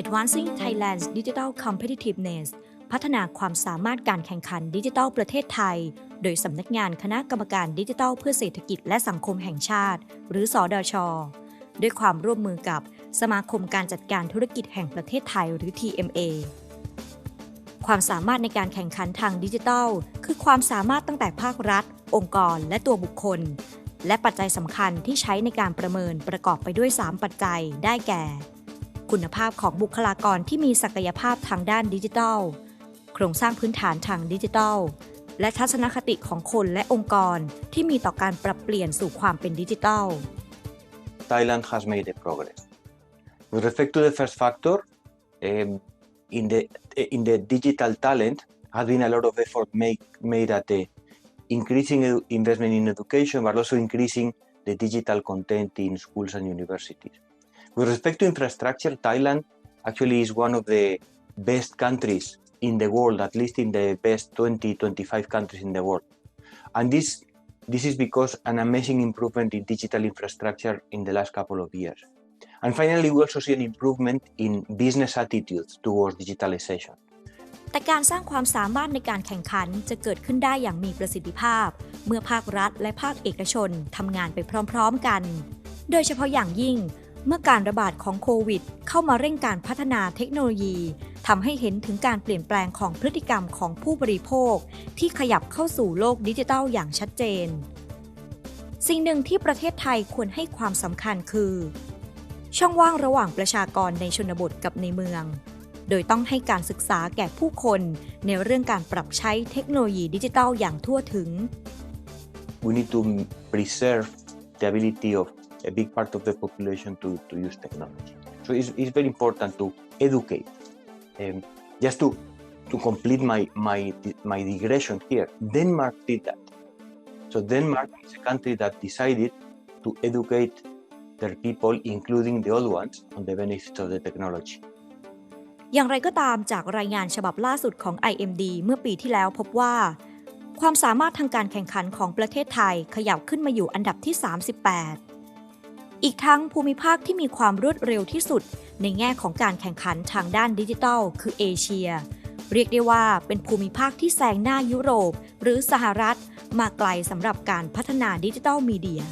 Advancing Thailand's Digital Competitiveness พัฒนาความสามารถการแข่งขันดิจิทัลประเทศไทย โดยสำนักงานคณะกรรมการดิจิทัลเพื่อเศรษฐกิจและสังคมแห่งชาติ หรือสอดช ด้วยความร่วมมือกับสมาคมการจัดการธุรกิจแห่งประเทศไทยหรือ TMA ความสามารถในการแข่งขันทางดิจิทัล คือความสามารถตั้งแต่ภาครัฐ องค์กร และตัวบุคคล และปัจจัยสำคัญที่ใช้ในการประเมินประกอบไปด้วย 3 ปัจจัยได้แก่ คุณภาพของบุคลากรที่มีศักยภาพทางด้านดิจิทัล โครงสร้างพื้นฐานทางดิจิทัล และทัศนคติของคนและองค์กรที่มีต่อการปรับเปลี่ยนสู่ความเป็นดิจิทัล Thailand has made a progress. With respect to the first factor, um, in the in the digital talent has been a lot of effort make, made at the increasing investment in education, but also increasing the digital content in schools and universities. With respect to infrastructure, Thailand actually is one of the best countries in the world, at least in the best 20, 25 countries in the world. And this this is because an amazing improvement in digital infrastructure in the last couple of years. And finally, we also see an improvement in business attitudes towards digitalization. แต่การสร้างความสามารถในการแข่งขันจะเกิดขึ้นได้อย่างมีประสิทธิภาพ เมื่อภาครัฐและภาคเอกชนทำงานไปพร้อมๆกัน โดยเฉพาะอย่างยิ่ง เมื่อการระบาดของโควิด เข้ามาเร่งการพัฒนาเทคโนโลยีทำให้เห็นถึงการเปลี่ยนแปลงของพฤติกรรมของผู้บริโภค ที่ขยับเข้าสู่โลกดิจิทัลอย่างชัดเจน สิ่งหนึ่งที่ประเทศไทยควรให้ความสำคัญคือ ช่องว่างระหว่างประชากรในชนบทกับในเมือง โดยต้องให้การศึกษาแก่ผู้คนในเรื่องการปรับใช้เทคโนโลยีดิจิทัลอย่างทั่วถึง We need to preserve the ability of a big part of the population to, to use technology. So it's, it's very important to educate. Um, just to, to complete my, my, my digression here, Denmark did that. So Denmark is a country that decided to educate their people, including the old ones, on the benefits of the technology. อย่างไรก็ตามจากรายงานฉบับล่าสุดของ IMD เมื่อปีที่แล้วพบว่า ความสามารถทางการแข่งขันของประเทศไทยขยับขึ้นมาอยู่อันดับที่ 38 อีกทั้งภูมิภาคที่มีความรวดเร็วที่สุด ในแง่ของการแข่งขันทางด้านดิจิทัล คือเอเชีย เรียกได้ว่าเป็นภูมิภาคที่แซงหน้ายุโรป หรือสหรัฐ มาไกลสำหรับการพัฒนาดิจิทัลมีเดีย